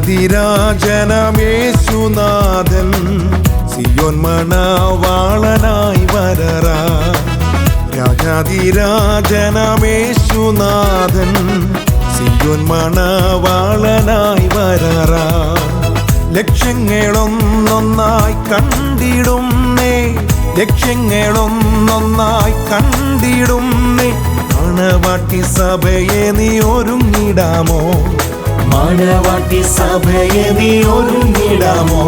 രാജാതിരാജനമേശുനാഥൻ സിയോന്മണവാളനായി വരറ. രാജാതിരാജനമേശുനാഥൻ സിയോന്മണവാളനായി വരറാ. ലക്ഷ്യങ്ങളൊന്നൊന്നായി കണ്ടിടുന്നേ ലക്ഷ്യങ്ങളൊന്നൊന്നായി കണ്ടിടുന്നേ. അണവാട്ടി സഭയെ നീ ഒരുങ്ങിടാമോ? മണവാട്ടി സഭയെ നീ ഒരുങ്ങിടാമോ?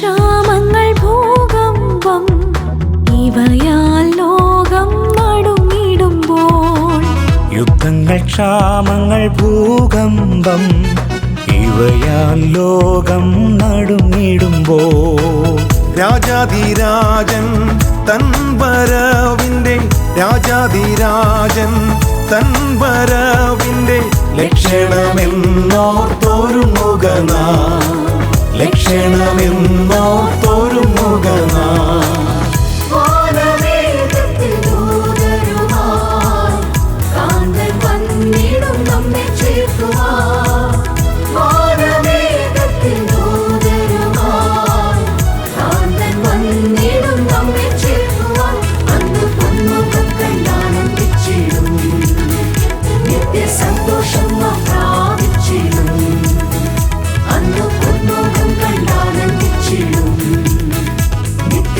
ക്ഷാമങ്ങൾ ഭൂകമ്പം ഇവയാൽ ലോകം നടുങ്ങിടുമ്പോൾ യുദ്ധങ്ങൾ ക്ഷാമങ്ങൾ ഭൂകമ്പം ഇവയാൽ ലോകം നടുങ്ങിടുമ്പോ രാജാധിരാജൻ തൻ വരവിന്റെ രാജാതിരാജൻ തൻ വരവിന്റെ ലക്ഷണമെന്നോർത്തൊരുങ്ങുകന ലക്ഷണമെന്നോർത്തൊരുങ്ങുകന വാനമേഘത്തിൽ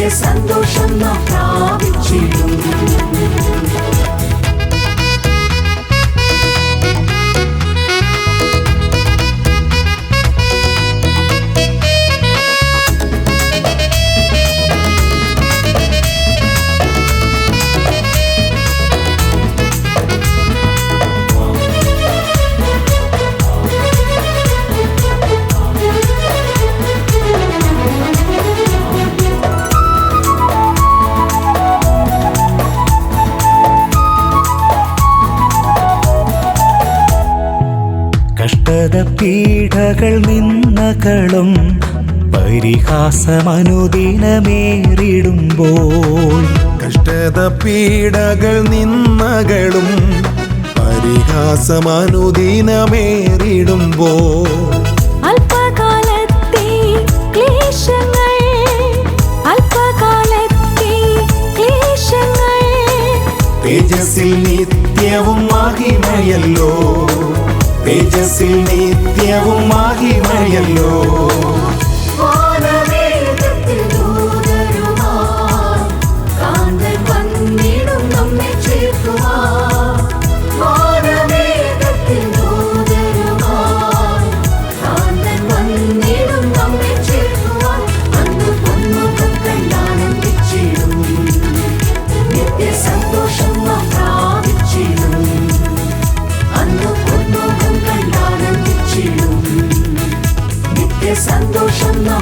നിത്യസന്തോഷം നാം പീഡകൾ നിന്നകളും പരിഹാസമനുദിനമേറിടുമ്പോൾ കഷ്ടത പീഡകൾ നിന്നകളും പരിഹാസമനുദിനമേറിടുമ്പോൾ അല്പകാലത്തെ ക്ലേശങ്ങൾ അല്പകാലത്തെ ക്ലേശങ്ങൾ. തേജസ്സിൽ നിത്യവും മഹിമയല്ലോ. തേജസ്സിൽ നിത്യവും മഹിമയല്ലോ నిత్య సంతోషంలో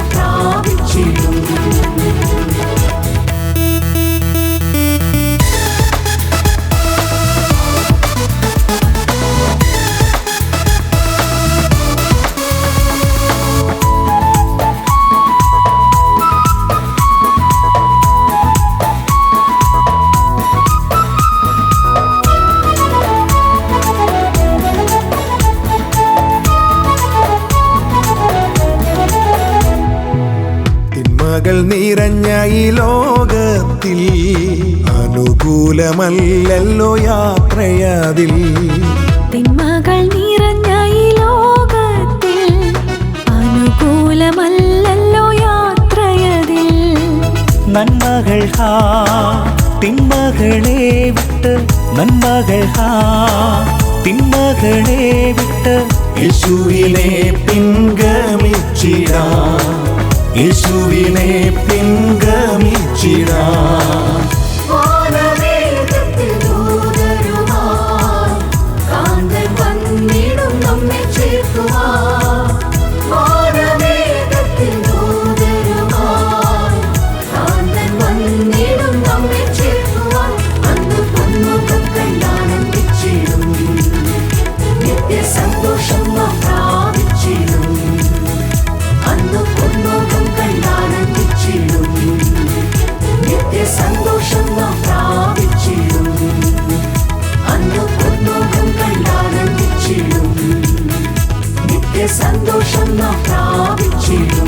നന്മകൾ നിറഞ്ഞ ഈ ലോകത്തിൽ അനുകൂലമല്ലല്ലോ യാത്രയതിൽ. തിന്മകൾ നിറഞ്ഞ ഈ ലോകത്തിൽ അനുകൂലമല്ലല്ലോ യാത്രയതിൽ. നന്മകൾ ഹാ തിന്മകളെ വിട്ട് നന്മകൾ ഹാ തിന്മകളെ വിട്ട് യേശുവിനെ പിൻഗമിച്ചിടാം. യേശുവിനെ പിൻഗമിച്ചിടാ సంతోషంగా ప్రాపించేడు